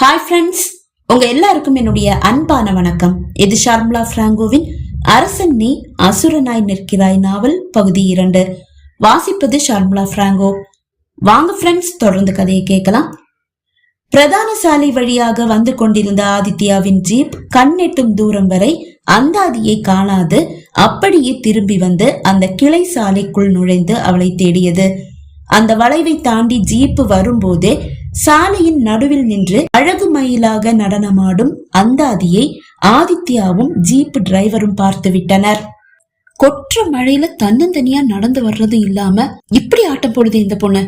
Hi friends உங்க எல்லாருக்கும் என்னுடைய அன்பான வணக்கம். இது ஷார்முலா பிராங்கோவின் அரசன் நீ அசுரனாய் நிற்கிறாய் நாவல் பகுதி இரண்டு. வாசிப்பது ஷார்முலா பிராங்கோ. வாங்க ஃப்ரெண்ட்ஸ் தொடர்ந்து கதையை கேட்கலாம். பிரதான சாலை வழியாக வந்து கொண்டிருந்த ஆதித்யாவின் ஜீப் கண்ணெட்டும் தூரம் வரை அந்தாதியை காணாது அப்படியே திரும்பி வந்து அந்த கிளை சாலைக்குள் நுழைந்து அவளை தேடியது. அந்த வளைவை தாண்டி ஜீப்பு வரும்போதே சாலையின் நடுவில் நின்று அழகு மயிலாக நடனமாடும் அந்தாதியை ஆதித்யாவும் ஜீப் டிரைவரும் பார்த்து விட்டனர். கொற்ற மழையில தன்னந்தனியா நடந்து வர்றது இல்லாம இப்படி ஆட்டம் போடுது இந்த பொண்ணு.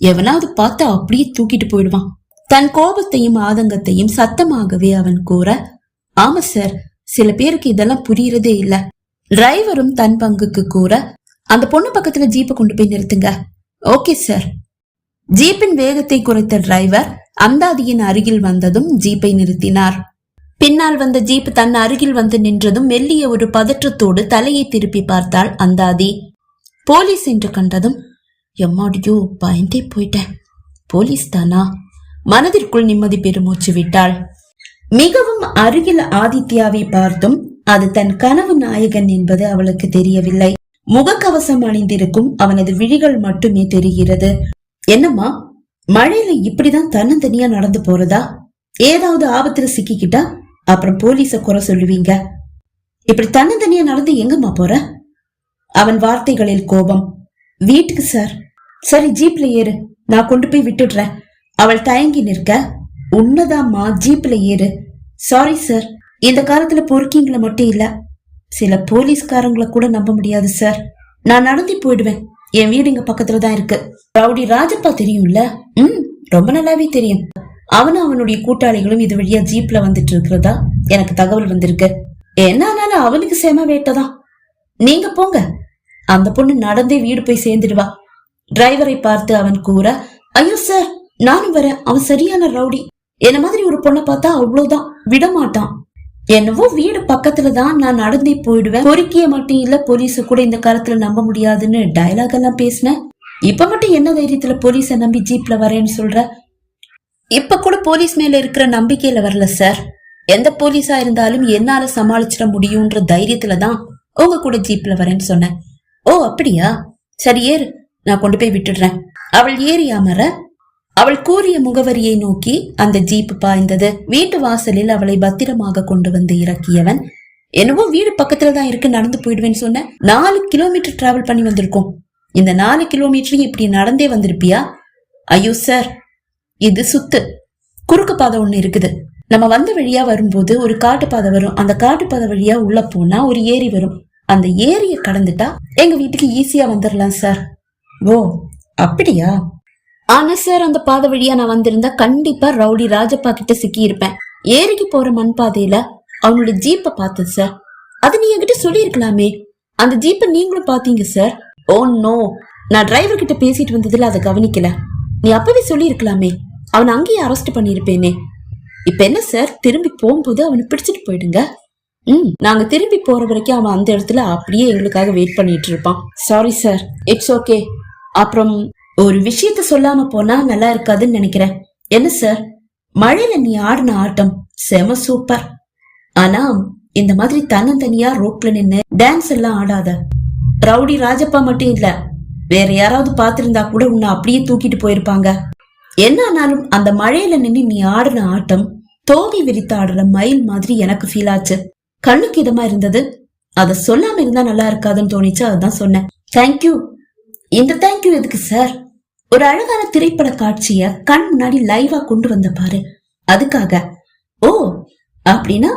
எவனாவது பார்த்தா அப்படியே தூக்கிட்டு போயிடுவான். தன் கோபத்தையும் ஆதங்கத்தையும் சத்தமாகவே அவன் கூற ஆமா சார் சில பேருக்கு இதெல்லாம் புரியறதே இல்ல. டிரைவரும் தன் பங்குக்கு கூற அந்த பொண்ணு பக்கத்துல ஜீப்பை கொண்டு போய் நிறுத்துங்க. Okay sir. ஜீப்பின் வேகத்தை குறைத்த டிரைவர் அந்தாதியின் அருகில் வந்ததும் ஜீப்பை நிறுத்தினார். பின்னால் வந்த ஜீப் தன் அருகில் வந்து நின்றதும் மெல்லிய ஒரு பதற்றத்தோடு தலையை திருப்பி பார்த்தாள் அந்தாதி. போலீஸ் என்று கண்டதும் எம்மாடியோ பயந்தே போயிட்டேன். போலீஸ் தானா? மனதிற்குள் நிம்மதி பெருமூச்சு விட்டாள். மிகவும் அருகில் ஆதித்யாவை பார்த்தும் அது தன் கனவு நாயகன் என்பது அவளுக்கு தெரியவில்லை. முகக்கவசம் அணிந்திருக்கும் அவனது விழிகள் மட்டுமே தெரிகிறது. என்னம்மா மழையில இப்படிதான் தன்னந்தனியா நடந்து போறதா? ஏதாவது ஆபத்துல சிக்கிக்கிட்டா? அப்புறம் போலீஸ குறை சொல்லுவீங்க. இப்படி தன்னந்தனியா நடந்து எங்கம்மா போற? அவன் வார்த்தைகளில் கோபம். வீட்டுக்கு சார். சரி ஜீப்ல ஏறு. நான் கொண்டு போய் விட்டுடுறேன். அவள் தயங்கி நிற்க உன்னதாம்மா ஜீப்ல ஏறு. சாரி சார் இந்த காலத்துல பொறுக்கிங்களை மட்டும் இல்ல. சில போலீஸ்காரங்களை கூட நம்ப முடியாது சார் நான் நடந்து போயிடுவேன். என் வீடு இங்க பக்கத்துல தான் இருக்கு. ரவுடி ராஜப்பா தெரியும்ல? ம் ரொம்ப நல்லாவே தெரியும். அவனும் அவனுடைய கூட்டாளிகளும் இது வழியா ஜீப்ல வந்துட்டு இருக்கிறதா? எனக்கு தகவல் வந்திருக்கு. என்ன ஆனாலும் அவனுக்கு செம வேட்டதான் நீங்க போங்க. அந்த பொண்ணு நடந்தே வீடு போய் சேர்ந்துடுவா. டிரைவரை பார்த்து அவன் கூற ஐயோ சார் நானும் வரேன். அவன் சரியான ரவுடி. என்ன மாதிரி ஒரு பொண்ணை பார்த்தா அவ்வளவுதான். விட மாட்டான் என்னவோ வீடு பக்கத்துல தான் நான் நடந்தே போயிடுவேன். பொறுக்கிய மட்டும் இல்ல போலீஸ கூட இந்த காலத்துல நம்ப முடியாதுன்னு டயலாக் எல்லாம் பேசினேன். இப்ப மட்டும் என்ன தைரியத்துல போலீஸ நம்பி ஜீப்ல வரேன்னு சொல்ற? இப்ப கூட போலீஸ் மேல இருக்கிற நம்பிக்கையில வரல சார் எந்த போலீஸா இருந்தாலும் என்னால சமாளிச்சிட முடியும்ன்ற தைரியத்துல தான் உங்க கூட ஜீப்ல வரேன்னு சொன்னேன். ஓ அப்படியா? சரி ஏறு. நான் கொண்டு போய் விட்டுடுறேன். அவள் ஏறி அமர அவள் கூறிய முகவரியை நோக்கி அந்த ஜீப் பாய்ந்தது. வீட்டு வாசலில் அவளை பத்திரமாக கொண்டு வந்து இறக்கியவன் என்னவோ வீடு பக்கத்துல தான் இருக்கு நடந்து போயிடுவேன்னு சொன்ன நாலு கிலோமீட்டர் டிராவல் பண்ணி வந்திருக்கோம். இந்த நாலு கிலோமீட்டர் இப்படி நடந்தே வந்திருப்பியா? ஐயோ சார் இது சுத்து. குறுக்கு பாதை ஒண்ணு இருக்குது. நம்ம வந்த வழியா வரும்போது ஒரு காட்டு பாதை வரும். அந்த காட்டு பாதை வழியா உள்ள போனா ஒரு ஏரி வரும். அந்த ஏரியை கடந்துட்டா எங்க வீட்டுக்கு ஈஸியா வந்துடலாம் சார் ஓ அப்படியா? ஆனா சார் அந்த பாதை வழியா நான் வந்திருந்தா கண்டிப்பா ரவுடி ராஜப்பா கிட்ட சிக்கி இருப்பேன் ஏரிக்கு போற மண் பாதையில அவனோட ஜீப்பை பார்த்தேன் சார். அது நீ என்கிட்ட சொல்லியிருக்கலாமே. அந்த ஜீப்பை நீங்களும் பாத்தீங்க சார். Oh no. நான் டிரைவர் கிட்ட பேசிட்டு வந்ததுல அதை கவனிக்கல. நீ அப்பவே சொல்லியிருக்கலாமே. அவனை அங்கேயே அரெஸ்ட் பண்ணியிருப்பேனே. இப்ப என்ன சார்? திரும்பி போகும்போது அவனை பிடிச்சிட்டு போயிடுங்க. ம் நாங்க திரும்பி போற வரைக்கும் அவன் அந்த இடத்துல அப்படியே எங்களுக்காக வெயிட் பண்ணிட்டு இருப்பான். சாரி சார் இட்ஸ் ஓகே அப்புறம் ஒரு விஷயத்த சொல்லாம போனா நல்லா இருக்காதுன்னு நினைக்கிறேன். என்ன சார் மழையில நீ ஆடின ஆட்டம் செம சூப்பர் ஆனா இந்த மாதிரி தன்னந்தனியா ரோட்ல நின்னு டான்ஸ் எல்லாம் ஆடாத. ரவுடி ராஜப்பா மட்டும் இல்ல வேற யாராவது பாத்திருந்தா கூட உன்னை அப்படியே தூக்கிட்டு போயிருப்பாங்க. என்ன ஆனாலும் அந்த மழையில நின்று நீ ஆடின ஆட்டம் தோகை விரித்து ஆடுற மயில் மாதிரி எனக்கு ஃபீல் ஆச்சு. கண்ணுக்கு இதமா இருந்தது. அத சொல்லாம இருந்தா நல்லா இருக்காதுன்னு தோணிச்சு அதான் சொன்னேன். தேங்க்யூ இந்த தேங்க்யூ எதுக்கு சார் ஒரு அழகான திரைப்பட காட்சிய கண் முன்னாடி லைவா கொண்டு வந்த பாரு. அதுக்காக ஓ அப்படின்னா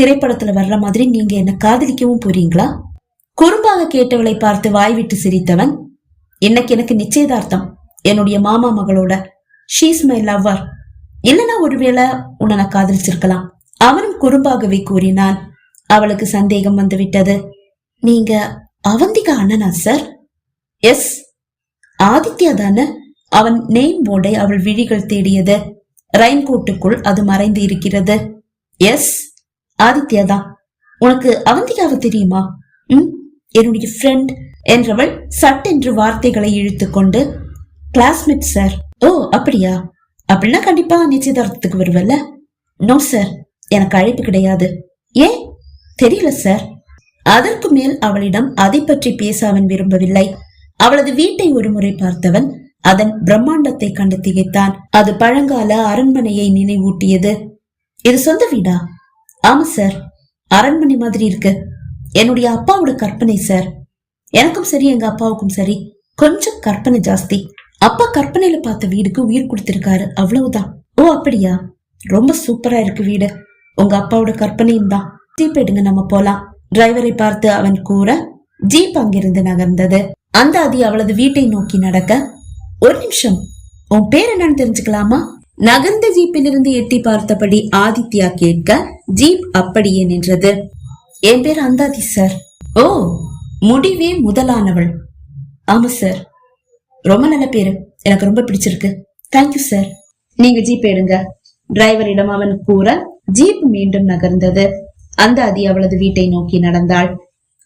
திரைப்படத்துல வர்ற மாதிரி நீங்க என்ன காதலிக்கவும் போறீங்களா? குறும்பாக கேட்டவளை பார்த்து வாய் விட்டு சிரித்தவன் இன்னைக்கு எனக்கு நிச்சயதார்த்தம். என்னுடைய மாமா மகளோட. ஷீஸ் மை லவ்வர் இல்லனா ஒருவேளை உன்னை நான் காதலிச்சிருக்கலாம். அவனும் குறும்பாகவே கூறினான் அவளுக்கு சந்தேகம் வந்துவிட்டது. நீங்க அவந்திகா அண்ணனா சார் எஸ் ஆதித்யா தானே? அவன் நேம் போர்டை அவள் விழிகள் தேடியது. ரெயின்கோட்டுக்குள் அது மறைந்து இருக்கிறது. எஸ் ஆதித்யா தான். உனக்கு அவந்திகாவை தெரியுமா? ம் என்னுடைய ஃப்ரெண்ட் என்றவள் சட்டென்று வார்த்தைகளை இழுத்துக்கொண்டு கிளாஸ்மேட் சார் ஓ அப்படியா? அப்படின்னா கண்டிப்பா நிச்சயதார்த்தத்துக்கு வருவல்ல? நோ சார் எனக்கு அழைப்பு கிடையாது. ஏன்? தெரியல சார் அதற்கு மேல் அவளிடம் அதை பற்றி பேச அவன் விரும்பவில்லை. அவளது வீட்டை ஒருமுறை பார்த்தவன் அதன் பிரம்மாண்டத்தை கண்டு திகைத்தான் அது பழங்கால அரண்மனையை நினைவூட்டியது. இது சொந்த வீடா? ஆமா சார் அரண்மனை மாதிரி இருக்கு. என்னுடைய அப்பாவோட கற்பனை சார் எனக்கும் சரி எங்க அப்பாவுக்கும் சரி. கொஞ்சம் கற்பனை ஜாஸ்தி. அப்பா கற்பனையில பார்த்த வீடுக்கு உயிர் கொடுத்திருக்காரு. அவ்வளவுதான். ஓ அப்படியா? ரொம்ப சூப்பரா இருக்கு வீடு. உங்க அப்பாவோட கற்பனையும் தான். ஜீப் எடுங்க நம்ம போலாம். டிரைவரை பார்த்து அவன் கூற ஜீப் அங்கிருந்து நகர்ந்தது. அந்த அதி அவளது வீட்டை நோக்கி நடக்க ஒரு நிமிஷம் உன் பேர் என்னன்னு தெரிஞ்சுக்கலாமா? நகர்ந்த ஜீப்பிலிருந்து எட்டி பார்த்தபடி ஆதித்யா கேட்க ஜீப் அப்படியே நின்றது. என் பேர் அந்தாதி சார். ஓ முடிவே முதலானவள். ஆமா சார். ரொம்ப நல்ல பேரு. எனக்கு ரொம்ப பிடிச்சிருக்கு. தேங்க்யூ சார் நீங்க ஜீப் எடுங்க டிரைவரிடம் அவன் கூற ஜீப் மீண்டும் நகர்ந்தது. அந்த அதி அவளது வீட்டை நோக்கி நடந்தாள்.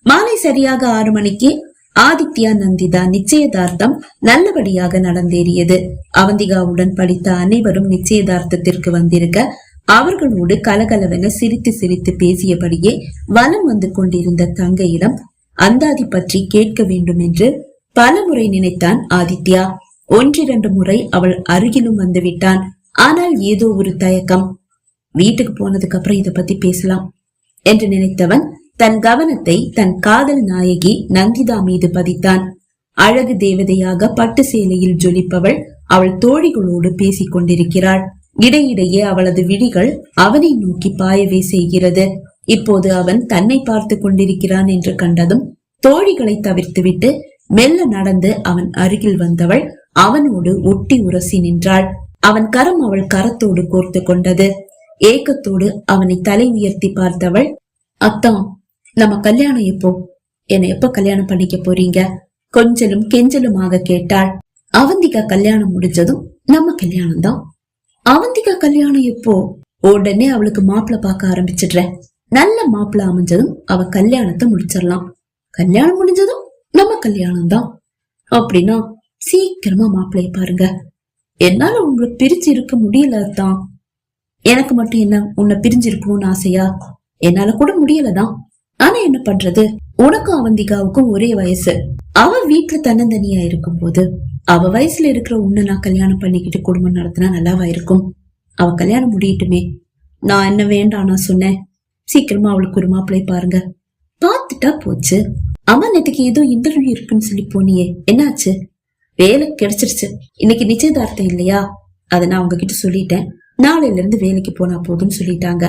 மாலை சரியாக ஆறு மணிக்கு ஆதித்யா நந்திதா நிச்சயதார்த்தம் நல்லபடியாக நடந்தேறியது. அவந்திகாவுடன் படித்த அனைவரும் நிச்சயதார்த்தத்திற்கு வந்திருக்க அவர்களோடு கலகலவென சிரித்து சிரித்து பேசியபடியே வலம் வந்து கொண்டிருந்த தங்கையிடம் அந்தாதி பற்றி கேட்க வேண்டும் என்று பலமுறை நினைத்தான் ஆதித்யா. ஒன்றிரண்டு முறை அவள் அருகிலும் வந்து விட்டான் ஆனால் ஏதோ ஒரு தயக்கம். வீட்டுக்கு போனதுக்கு அப்புறம் இத பத்தி பேசலாம் என்று நினைத்தவன் தன் கவனத்தை தன் காதல் நாயகி நந்திதா மீது பதித்தான். அழகு தேவதையாக பட்டு சேலையில் ஜொலிப்பவள் அவள் தோழிகளோடு பேசிக் கொண்டிருக்கிறாள். இடையிடையே அவளது விழிகள் அவனை நோக்கி பாயவே செய்கிறது. இப்போது அவன் தன்னை பார்த்து கொண்டிருக்கிறான் என்று கண்டதும் தோழிகளை தவிர்த்துவிட்டு மெல்ல நடந்து அவன் அருகில் வந்தவள் அவனோடு ஒட்டி உரசி நின்றாள். அவன் கரம் அவள் கரத்தோடு கோர்த்து கொண்டது. ஏக்கத்தோடு அவனை தலை உயர்த்தி பார்த்தவள் அத்தான் நம்ம கல்யாணம் எப்போ? என்னை எப்ப கல்யாணம் பண்ணிக்க போறீங்க? கொஞ்சலும் கெஞ்சலுமாக கேட்டாள். அவந்திகா கல்யாணம் முடிஞ்சதும் நம்ம கல்யாணம் தான் அவந்திகா கல்யாணம் எப்போ? உடனே அவளுக்கு மாப்பிள்ள பார்க்க ஆரம்பிச்சிடுறேன். நல்ல மாப்பிள்ள அமைஞ்சதும் அவ கல்யாணத்தை முடிச்சிடலாம். கல்யாணம் முடிஞ்சதும் நம்ம கல்யாணம் தான் அப்படின்னா சீக்கிரமா மாப்பிள்ளைய பாருங்க. என்னால உங்களை பிரிச்சு இருக்க முடியல தான் எனக்கு மட்டும் என்ன உன்னை பிரிஞ்சிருக்கணும்னு ஆசையா? என்னால கூட முடியலதான். ஆனா என்ன பண்றது? உனக்கும் அவந்திகாவுக்கும் ஒரே வயசு. அவ வீட்டுல தன்னந்தனியா இருக்கும் போது அவ வயசுல இருக்கிற உன்னை நான் கல்யாணம் பண்ணிக்கிட்டு குடும்பம் நடத்தினா நல்லாவா இருக்கும்? அவ கல்யாணம் முடியட்டுமே. நான் என்ன வேண்டாம் நான் சொன்னேன். சீக்கிரமா அவளுக்கு ஒரு மாப்பிள்ளை பாருங்க. பாத்துட்டா போச்சு. அம்மா நேத்துக்கு ஏதோ இன்டர்வியூ இருக்குன்னு சொல்லி போனியே. என்னாச்சு? வேலை கிடைச்சிருச்சு. இன்னைக்கு நிச்சயதார்த்தம் இல்லையா? அதை நான் உங்ககிட்ட சொல்லிட்டேன். நாளையில இருந்து வேலைக்கு போனா போதும்னு சொல்லிட்டாங்க.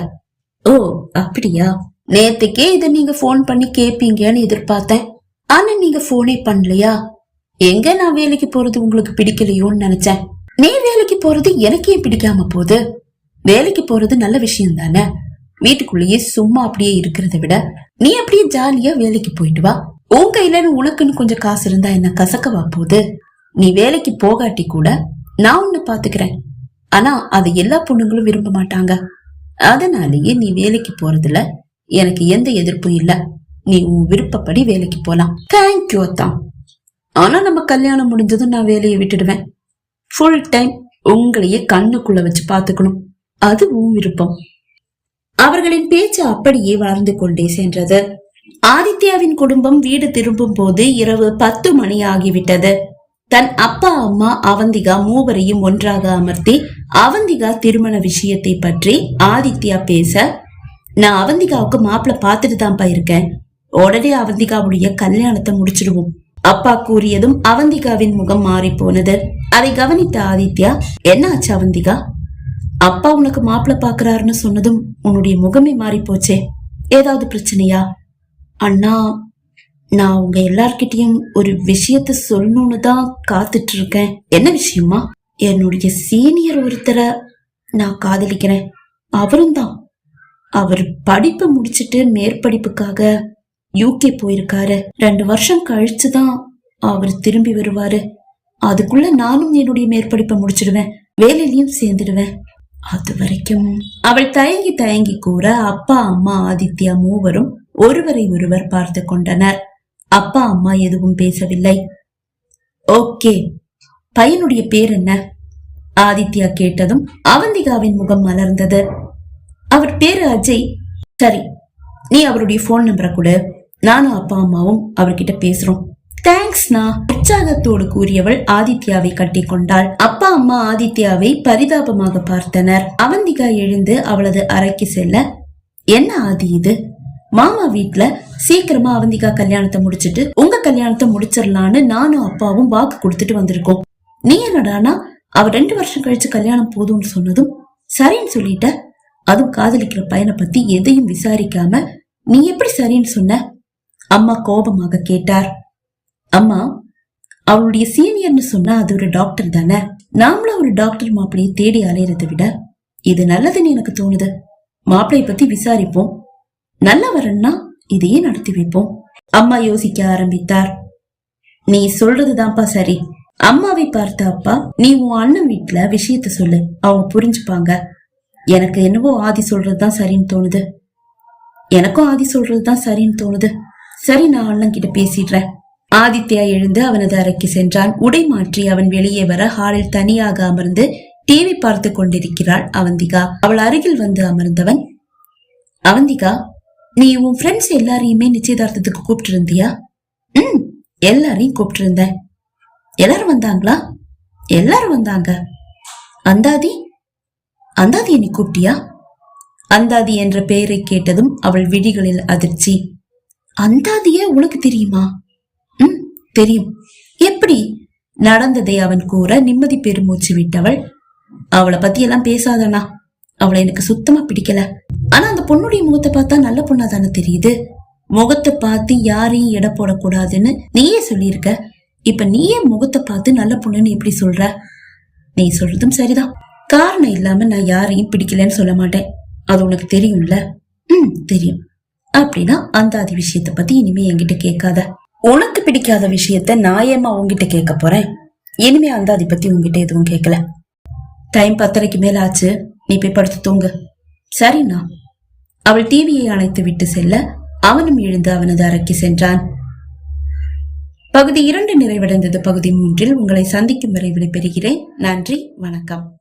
ஓ அப்படியா? நேத்துக்கே இத நீங்க போன் பண்ணி கேப்பீங்கன்னு எதிர்பார்த்தேன். ஆனா நீங்க போனே பண்ணலையா? எங்க நான் வேலைக்கு போறது உங்களுக்கு பிடிக்கலையோன்னு நினைச்சேன். நீ வேலைக்கு போறது எனக்கே பிடிக்காம போகுது? வேலைக்கு போறது நல்ல விஷயம் தானே? வீட்டுக்குள்ளேயே சும்மா அப்படியே இருக்கிறத விட நீ அப்படியே ஜாலியா வேலைக்கு போயிட்டு வா. உன் கையில உனக்குன்னு கொஞ்சம் காசு இருந்தா என்ன கசக்கவா போகுது? நீ வேலைக்கு போகாட்டி கூட நான் உன்னை பாத்துக்கிறேன். ஆனா அதை எல்லா பொண்ணுங்களும் விரும்ப மாட்டாங்க. அதனாலேயே நீ வேலைக்கு போறதுல எனக்கு எந்த எதிர்ப்பும் இல்ல. நீ உன் விருப்பப்படி வேலைக்கு போலாம். தேங்க்யூ அத்தான் ஆனா நம்ம கல்யாணம் முடிஞ்சதும் நான் வேலையை விட்டுடுவேன். ஃபுல் டைம் உங்களையே கண்ணுக்குள்ள வச்சு பாத்துக்கணும் அது உன் விருப்பம். அவர்களின் பேச்சு அப்படியே வளர்ந்து கொண்டே சென்றது. ஆதித்யாவின் குடும்பம் வீடு திரும்பும் போது இரவு பத்து மணி ஆகிவிட்டது. தன் அப்பா அம்மா அவந்திகா மூவரையும் ஒன்றாக அமர்த்தி அவந்திகா திருமண விஷயத்தை பற்றி ஆதித்யா பேச நான் அவந்திகாவுக்கு மாப்பிள்ள பார்த்துட்டு தான்ப்பா இருக்கேன். உடனே அவந்திகாவுடைய கல்யாணத்தை முடிச்சிடுவோம். அப்பா கூறியதும் அவந்திகாவின் முகம் மாறி போனது அதை கவனித்த ஆதித்யா என்ன ஆச்சு அவந்திகா? அப்பா உனக்கு மாப்பிள்ள பாக்குறாருன்னு சொன்னதும் உன்னுடைய முகமே மாறி போச்சே ஏதாவது பிரச்சனையா? அண்ணா நான் உங்க எல்லார்கிட்டயும் ஒரு விஷயத்த சொல்லணும்னு தான் காத்துட்டு இருக்கேன் என்ன விஷயமா என்னுடைய சீனியர் ஒருத்தரை நான் காதலிக்கிறேன். அவரும் தான் அவர் படிப்பு முடிச்சிட்டு மேற்படிப்புக்காக யூகே போயிருக்காரு. ரெண்டு வருஷம் கழிச்சு தான் அவர் திரும்பி வருவாரு. அதுக்குள்ள நானும் என்னுடைய மேற்படிப்பை முடிச்சிடுவேன். வேலையிலையும் சேர்ந்துடுவேன். அது வரைக்கும் அவள் தயங்கி தயங்கி கூற அப்பா அம்மா ஆதித்யா மூவரும் ஒருவரை ஒருவர் பார்த்து கொண்டனர். அப்பா அம்மா எதுவும் பேசவில்லை. ஓகே பையனுடைய பேர் என்ன? ஆதித்யா கேட்டதும் அவந்திகாவின் முகம் மலர்ந்தது. அவர் பேரு அஜய். சரி நீ அவருடைய போன் நம்பரை கொடு. நானும் அப்பா அம்மாவும் அவர்கிட்ட பேசுறோம். தேங்க்ஸ்னா உற்சாகத்தோடு கூறியவள் ஆதித்யாவை கட்டி கொண்டாள். அப்பா அம்மா ஆதித்யாவை பரிதாபமாக பார்த்தனர். அவந்திகா எழுந்து அவளது அறைக்கு செல்ல என்ன ஆதி இது? மாமா வீட்ல சீக்கிரமா அவந்திகா கல்யாணத்தை முடிச்சிட்டு உங்க கல்யாணத்தை முடிச்சிடலான்னு நானும் அப்பாவும் வாக்கு கொடுத்துட்டு வந்திருக்கோம். நீ என்னடானா அவ ரெண்டு வருஷம் கழிச்சு கல்யாணம் போதும்னு சொன்னதும் சரின்னு சொல்லிட்ட. அதுவும் காதலிக்கிற பையனை பத்தி எதையும் விசாரிக்காம நீ எப்படி சரின்னு சொன்ன? அம்மா கோபமாக கேட்டார். அம்மா அவளுடைய சீனியர்னு சொன்னா அது ஒரு டாக்டர் தானே? நாமளும் ஒரு டாக்டர் மாப்பிளையை தேடி அலையறதை விட இது நல்லதுன்னு எனக்கு தோணுது. மாப்பிளைய பத்தி விசாரிப்போம். நல்லா வரன்னா இதையே நடத்தி வைப்போம். அம்மா யோசிக்க ஆரம்பித்தார். நீ சொல்றதுதான்ப்பா சரி. அம்மாவை பார்த்த அப்பா நீ உன் அண்ணன் வீட்ல விஷயத்த சொல்லு. அவங்க புரிஞ்சுப்பாங்க. எனக்கு என்னவோ ஆதி சொல்றதுதான் சரின்னு தோணுது. எனக்கும் ஆதி சொல்றதுதான் சரின்னு தோணுது. சரி நான் அண்ணன் கிட்ட பேசிடுறேன். ஆதித்யா எழுந்து அவனது அறைக்கு சென்றான். உடை மாற்றி அவன் வெளியே வர ஹாலில் தனியாக அமர்ந்து டிவி பார்த்து கொண்டிருக்கிறாள் அவந்திகா. அவள் அருகில் வந்து அமர்ந்தவன் அவந்திகா நீ உன் ஃப்ரெண்ட்ஸ் எல்லாரையுமே நிச்சயதார்த்தத்துக்கு கூப்பிட்டு இருந்தியா ம் எல்லாரையும் கூப்பிட்டு இருந்தேன் எல்லாரும் வந்தாங்களா? எல்லாரும் வந்தாங்க. அந்தாதி அந்தாதி நீ கூப்பிட்டியா? அந்தாதி என்ற பெயரை கேட்டதும் அவள் விழிகளில் அதிர்ச்சி. அந்தாதிய உனக்கு தெரியுமா? ம் தெரியும். எப்படி? நடந்ததை அவன் கூற நிம்மதி பெருமூச்சு விட்டவள் அவளை பத்தி எல்லாம் பேசாதண்ணா. அவளை எனக்கு சுத்தமா பிடிக்கல. ஆனா அந்த பொண்ணுடைய முகத்தை பார்த்தா நல்ல பொண்ணா தானே தெரியுது. முகத்தை பார்த்து யாரையும் இட போடக்கூடாதுன்னு நீயே சொல்லியிருக்க. இப்ப நீயே முகத்தை பார்த்து நல்ல பொண்ணுன்னு எப்படி சொல்ற? நீ சொல்றதும் சரிதான். காரணம் இல்லாம நான் யாரையும் பிடிக்கலன்னு சொல்ல மாட்டேன். அது உனக்கு தெரியும்ல? ம் தெரியும். அப்படின்னா அந்த ஆதி விஷயத்த பத்தி இனிமே என்கிட்ட கேட்காத. உனக்கு பிடிக்காத விஷயத்த நான் ஏமா உன்கிட்ட கேட்க போறேன்? இனிமே அந்தாதி பத்தி உங்ககிட்ட எதுவும் கேட்கல. டைம் பத்தரைக்கு மேல ஆச்சு. நீ போய் படுத்து தூங்கு. சரிண்ணா. அவள் டிவியை அணைத்து விட்டு செல்ல அவனும் எழுந்து அவனது அறைக்கு சென்றான். பகுதி இரண்டு நிறைவடைந்தது. பகுதி மூன்றில் உங்களை சந்திக்கும் வரை விடைபெறுகிறேன். நன்றி வணக்கம்.